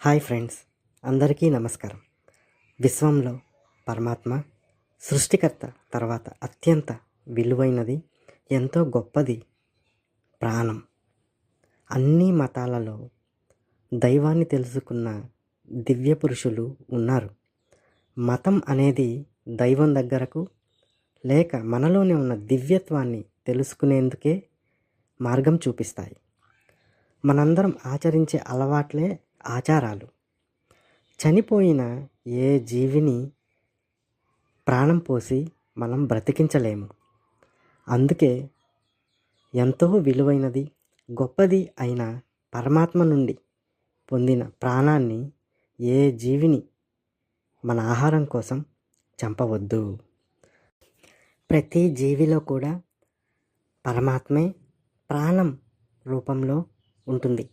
Hi friends అందరికీ నమస్కారం. విశ్వంలో పరమాత్మ సృష్టికర్త తర్వాత అత్యంత విలువైనది ఎంతో గొప్పది ప్రాణం. అన్ని మతాలలో దైవాన్ని తెలుసుకున్న దివ్య పురుషులు ఉన్నారు. మతం అనేది దైవం దగ్గరకు లేక మనలోనే ఉన్న దివ్యత్వాన్ని తెలుసుకునేందుకే మార్గం చూపిస్తాయి. మనందరం ఆచరించే అలవాట్లే ఆచారాలు. చనిపోయిన ఏ జీవిని ప్రాణం పోసి మనం బ్రతికించలేము. అందుకే ఎంతో విలువైనది గొప్పది అయిన పరమాత్మ నుండి పొందిన ప్రాణాన్ని ఏ జీవిని మన ఆహారం కోసం చంపవద్దు. ప్రతి జీవిలో కూడా పరమాత్మే ప్రాణం రూపంలో ఉంటుంది.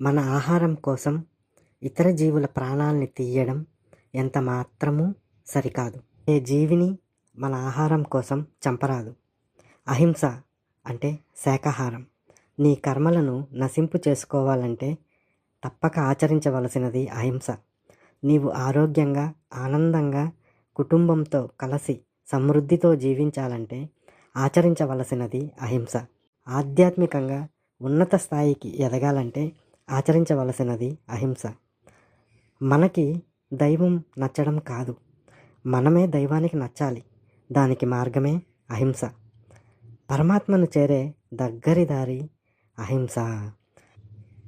మన ఆహారం కోసం ఇతర జీవుల ప్రాణాలని తీయడం ఎంత మాత్రమూ సరికాదు. ఏ జీవిని మన ఆహారం కోసం చంపరాదు. అహింస అంటే శాకాహారం. నీ కర్మలను నశింపు చేసుకోవాలంటే తప్పక ఆచరించవలసినది అహింస. నీవు ఆరోగ్యంగా ఆనందంగా కుటుంబంతో కలిసి సమృద్ధితో జీవించాలంటే ఆచరించవలసినది అహింస. ఆధ్యాత్మికంగా ఉన్నత స్థాయికి ఎదగాలంటే ఆచరించవలసినది అహింస. మనకి దైవం నచ్చడం కాదు. మనమే దైవానికి నచ్చాలి. దానికి మార్గమే అహింస. పరమాత్మను చేరే దగ్గరి దారి అహింస.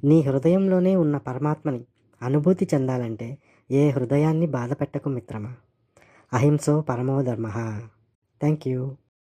నీ హృదయంలోనే ఉన్న పరమాత్మని అనుభూతి చెందాలంటే ఏ హృదయాన్ని బాధపెట్టకు మిత్రమా? అహింసో పరమో ధర్మ. Thank you